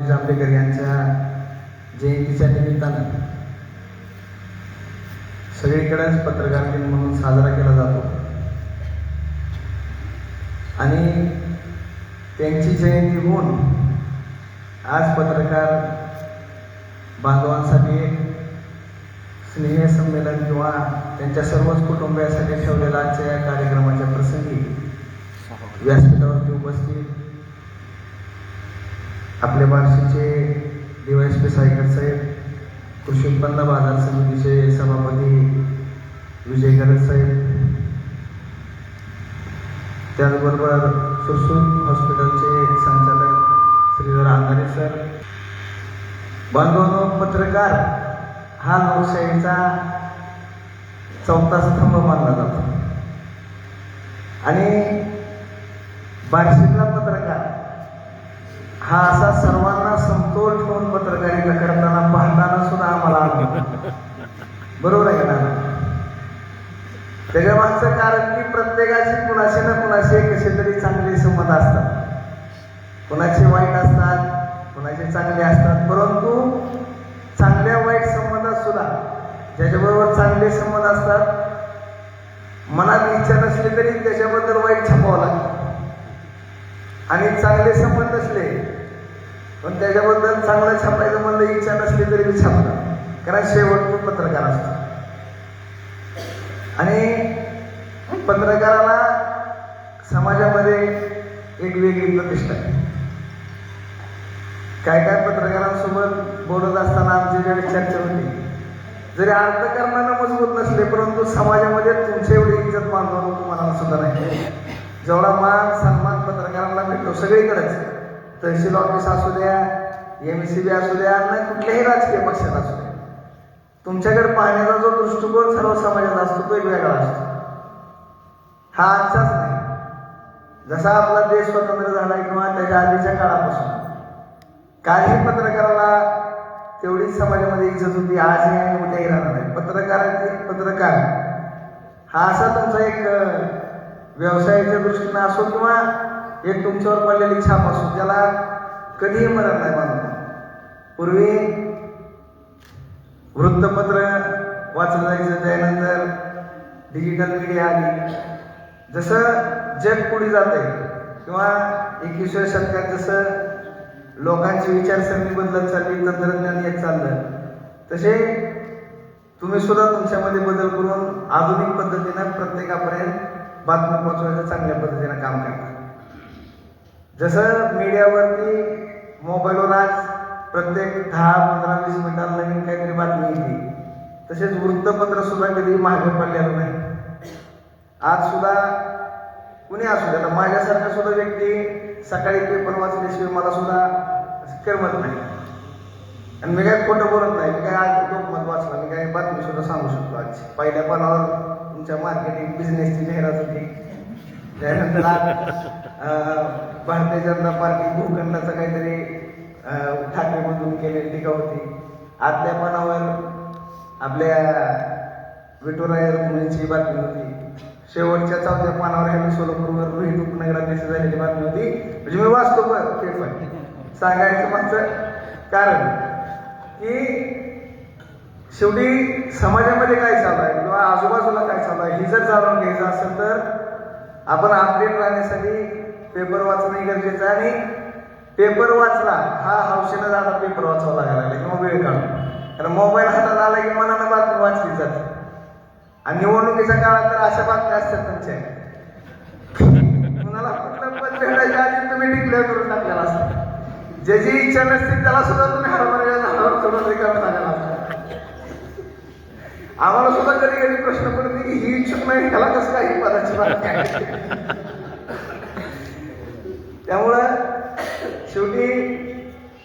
जांभेकर यांच्या जयंतीच्या निमित्तानं सगळीकडेच पत्रकार दिन म्हणून साजरा केला जातो. आणि त्यांची जयंती होऊन आज पत्रकार बांधवांसाठी एक स्नेह संमेलन किंवा त्यांच्या सर्वच कुटुंबियासाठी ठेवलेला आजच्या या कार्यक्रमाच्या प्रसंगी व्यासपीठावरती उपस्थित आपले बार्शीचे डीवायएसपी सायकर साहेब कृषी उत्पन्न बाजार समितीचे सभापती विजय गरज साहेब त्याचबरोबर सुरसूर हॉस्पिटलचे संचालक श्रीधर आंधारे सर. बांधवांनो पत्रकार हा लोकशाहीचा चौथा स्तंभ मानला जातो. आणि बार्शीतला पत्रकार हा असा सर्वांना समतोल ठेवून पत्रकारिता करताना पाहताना सुद्धा आम्हाला बरोबर आहे ना त्याच्या मागचं कारण की प्रत्येकाशी कुणाशी ना कुणाशी कसे तरी चांगले संबंध असतात. कुणाचे वाईट असतात कुणाचे चांगले असतात. परंतु चांगल्या वाईट संबंधात सुद्धा ज्याच्याबरोबर चांगले संबंध असतात मनात इच्छा नसली तरी त्याच्याबद्दल वाईट छापावं लागतं. आणि चांगले संबंध असले पण त्याच्याबद्दल चांगलं छापायचं म्हणलं इच्छा नसली तरी मी छापणार. कारण शेवट पण पत्रकार असतो. आणि पत्रकाराला समाजामध्ये एक वेगळी प्रतिष्ठा काय काय पत्रकारांसोबत बोलत असताना आमची ज्यावेळी चर्चा होती. जरी अर्थकारणानं मजबूत नसले परंतु समाजामध्ये तुमच्या एवढी इज्जत मानवणं तुम्हाला सुद्धा नाही. जेवढा मान सन्मान पत्रकारांना भेटतो सगळीकडेच. तहसील ऑफिस असू द्या एम सी बी असू द्या नाही कुठल्याही राजकीय पक्षात असू द्या. तुमच्याकडे पाहण्याचा जो दृष्टिकोन सर्व समाजात असतो तो एक वेगळा असतो. हा आजचाच नाही. जसा आपला देश स्वतंत्र झाला किंवा त्याच्या आधीच्या काळापासून. काही पत्रकाराला तेवढीच समाजामध्ये इज्जत होती आजही आणि उद्याही राहणार नाही. पत्रकारांची पत्रकार हा असा तुमचा एक व्यवसायाच्या दृष्टीनं असो किंवा एक तुमच्यावर पडलेली छाप असो त्याला कधीही मरण नाही बांधून पूर्वी वृत्तपत्र वाचलं जायचं त्यानंतर डिजिटल मीडिया आली. जसं जग पुढे जात आहे किंवा एकविसव्या शतकात जसं लोकांची विचारसरणी बदलत चालली तंत्रज्ञान येत चाललं तसे तुम्ही सुद्धा तुमच्यामध्ये बदल करून आधुनिक पद्धतीनं प्रत्येकापर्यंत बातमी पोहोचवायचं चांगल्या पद्धतीनं काम करता. जसं मीडियावरती मोबाईलवर आज प्रत्येक दहा पंधरा वीस मिनिटात नवीन काहीतरी बातमी येते. तसेच वृत्तपत्र सुद्धा कधी मागे पडलेलं नाही. आज सुद्धा कुणी असू द्या माझ्यासारखा सुद्धा व्यक्ती सकाळी पेपर वाचल्याशिवाय मला सुद्धा असं करमत नाही. आणि मी काय खोटं बोलत नाही मी काय आज लोकमत वाचलं मी काय बातमी सुद्धा सांगू शकतो आज. पहिल्या पानावर तुमच्या मार्केटिंग बिझनेसची जाहिरात होती. त्यानंतर भारतीय जनता पार्टी भूखंडाचं काहीतरी अं, ठाकरेमधून केलेली टीका होती. आतल्या पानावर आपल्या विठुराया मुलींची बातमी होती. शेवटच्या चौथ्या पानावर ह्यांनी सोलापूरवर रोहित उपनगराध्यक्ष झालेली बातमी होती. म्हणजे मी वाचतो पण पेपर सांगायचं मागचं कारण की शेवटी समाजामध्ये काय चालू आहे? किंवा आजूबाजूला काय चालू आहे? ही जर जाणून घ्यायचं असेल तर आपण अपडेट राहण्यासाठी पेपर वाचणं गरजेचं आहे आणि पेपर वाचला हा हौशेनं जाता पेपर वाचावा लागायला लागेल किंवा वेळ काढून. कारण मोबाईल हातात आला की मनानं बातमी वाचली जाते. आणि निवडणुकीच्या काळात तर अशा बातम्या असतात त्यांच्या कुणाला कुठलं पद भेटायच्या आधी तुम्ही डिक्लेअर करून टाकलेला असतं. ज्याची इच्छा नसते त्याला सुद्धा तुम्ही हरभऱ्या झाडावर चढून रिकामी टाकायला आम्हाला सुद्धा कधी कधी प्रश्न पण मी ही इच्छुक नाही त्याला कसं काही पदाची बातमी त्यामुळं शेवटी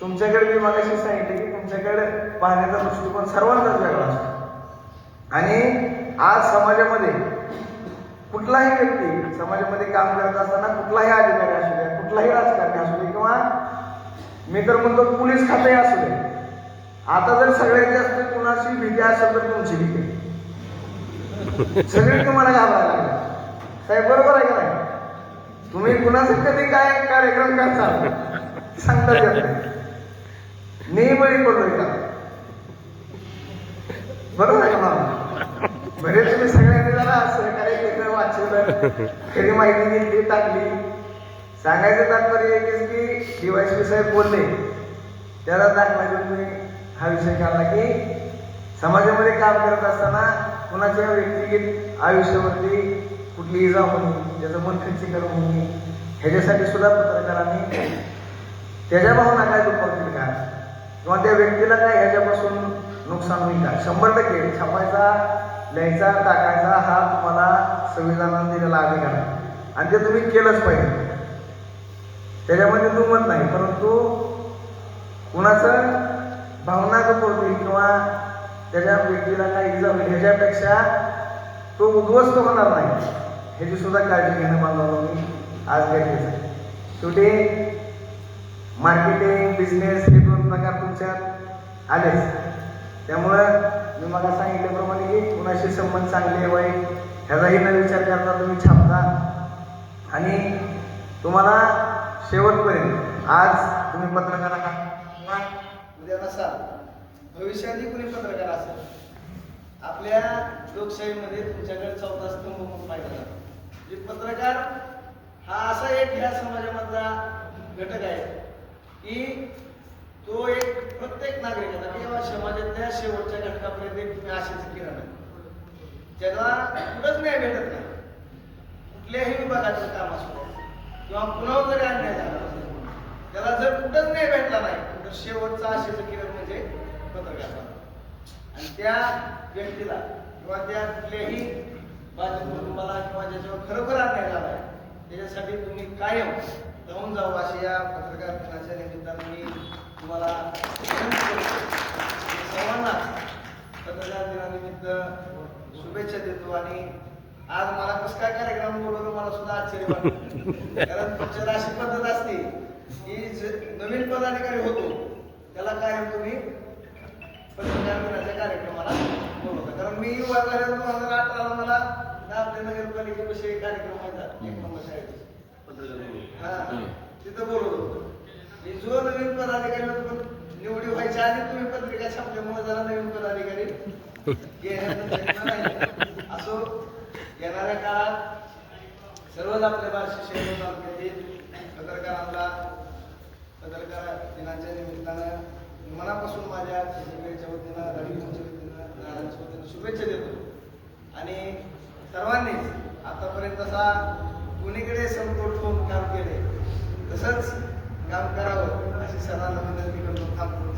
तुमच्याकडे मी मागाशी सांगितलं की तुमच्याकडे पाहण्याचा दृष्टिकोन सर्वांचाच वेगळा असतो. आणि आज समाजामध्ये कुठलाही व्यक्ती समाजामध्ये काम करत असताना कुठलाही अधिकारी असू द्या कुठलाही राजकारणी असू दे किंवा मी तर म्हणतो पोलीस खातंही असू दे आता जर सगळ्यात जास्त कुणाची भीती असेल तर तुमची भीती सगळे तुम्हाला घाबरायला साहेब बरोबर आहे का नाही? तुम्ही कुणाचं कधी काय कार्यक्रम करता? सांगता येत नाही. मी बळी पडलोय का बरोबर आहे का बरे तुम्ही सगळ्यांनी जरा सहकार्य केलं वाचलं खरी माहिती दिली टाकली. सांगायचं तात्पर्य एकच की डीवायसपी साहेब बोलले त्याला दाखला तुम्ही मी हा विषय काढला की समाजामध्ये काम करत असताना कुणाच्या व्यक्तिगत आयुष्यावरती कुठली इजा होणे त्याचं मन खच्चीकरण होणे ह्याच्यासाठी सुद्धा पत्रकारांनी त्याच्या भावना काय दुखावतील का? किंवा त्या व्यक्तीला काय ह्याच्यापासून नुकसान होईल का? शंभर टक्के छापायचा लिहायचा टाकायचा हा तुम्हाला संविधानाने दिलेला अधिकार आहे. आणि ते तुम्ही केलंच पाहिजे. त्याच्यामध्ये दुमत नाही परंतु कुणाचं त्याच्या व्यक्तीला काही इजा होईल ह्याच्यापेक्षा तो उद्ध्वस्त होणार नाही. ह्याची सुद्धा काळजी घेणं बांधवलं मी आज गरजेचं आहे शेवटी मार्केटिंग बिझनेस हे दोन प्रकार तुमच्यात आलेच. त्यामुळं मी मला सांगितल्याप्रमाणे की कुणाशी संबंध चांगले वाईट ह्याचाही न विचार करता तुम्ही छापता. आणि तुम्हाला शेवटपर्यंत आज तुम्ही पत्रकार म्हणजे आहात किंवा उद्या नसाल भविष्यातही कुणी पत्रकार असेल आपल्या लोकशाहीमध्ये तुमच्याकडे चौथा स्तंभ म्हणून पाहिला जातो. जे पत्रकार हा असा एक ह्या समाजामधला घटक आहे की तो एक प्रत्येक नागरिकाचा किंवा समाजातल्या शेवटच्या घटकापर्यंत एक तुम्ही आशेचं किरण आहे. ज्याला कुठंच नाही भेटत नाही. कुठल्याही विभागाचं काम असू किंवा कुणावर जरी अन्याय झाला त्याला जर कुठंच नाही भेटला नाही तर शेवटचा आशेचं किरण त्या व्यक्तीला किंवा त्या कुठल्याही माझ्या कुटुंबाला किंवा ज्याच्यावर खरोखर अन्याय झाला आहे त्याच्यासाठी तुम्ही कायम जाऊन जाऊ अशी या पत्रकार दिनाच्या निमित्तानं मी तुम्हाला सर्वांना पत्रकार दिनानिमित्त शुभेच्छा देतो आणि आज मला कसं काय कार्यक्रम बोलवलं मला सुद्धा आश्चर्य वाटलं कारण तुमच्यात अशी पद्धत असते की नवीन पदाधिकारी होतो त्याला कायम तुम्ही मी युवा झाल्या दोन हजार अठराला मला आपल्या नगरपालिकेविषयी कार्यक्रम व्हायचा एक नंबर शाळेत हा. तिथं बोलवत होतो. मी जो नवीन पदाधिकारी होतो पण निवडी व्हायच्या आधी तुम्ही पत्रिका छापल्यामुळे जरा नवीन पदाधिकारी. असो येणाऱ्या काळात सर्वच आपल्या बार्शी शहर तालुक्यातील पत्रकारांना पत्रकार दिनाच्या निमित्तानं मनापासून माझ्या वतीनं रविच्या त्यांच्या शुभेच्छा देतो. आणि सर्वांनीच आतापर्यंत जसा कुणीकडे समतोल ठेवून काम केले तसंच काम करावं अशी सर्वांना विनंती करतो. थांबतो